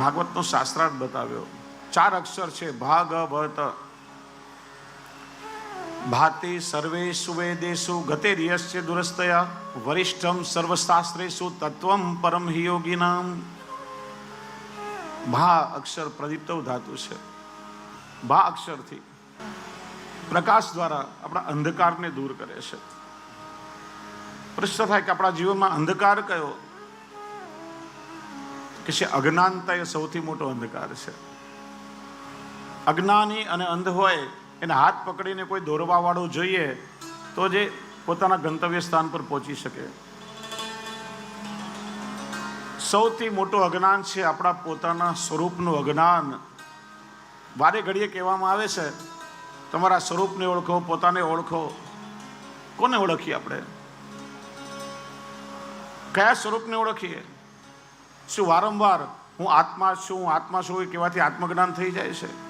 ભાગવતનો શાસ્ત્રાર્થ બતાવ્યો. ચાર અક્ષર છે, ભાગવત. ભાતિ સર્વે સુવેદેશુ ગતે રિયસ્ય દુરસ્તયા, વરિષ્ઠમ સર્વશાસ્ત્રેષુ તત્વમ પરમ હિ ભા અક્ષર પ્રદીપ્ત ધાતુ છે. ભા અક્ષરથી પ્રકાશ દ્વારા આપણા અંધકારને દૂર કરે છે. પ્રશ્ન થાય કે આપણા જીવનમાં અંધકાર કયો? કે છે અજ્ઞાનતા એ સૌથી મોટો અંધકાર છે. અજ્ઞાની અને અંધ હોય, એને હાથ પકડીને કોઈ દોરવાવાળો જોઈએ, તો જે પોતાના ગંતવ્ય સ્થાન પર પહોંચી શકે. સૌથી મોટું અજ્ઞાન છે આપણા પોતાના સ્વરૂપનું અજ્ઞાન. વારે ઘડીએ કહેવામાં આવે છે, તમારા સ્વરૂપને ઓળખો, પોતાને ઓળખો. કોને ઓળખીએ આપણે? કયા સ્વરૂપને ઓળખીએ? શું વારંવાર હું આત્મા છું હું આત્મા છું એ કહેવાથી આત્મજ્ઞાન થઈ જાય છે?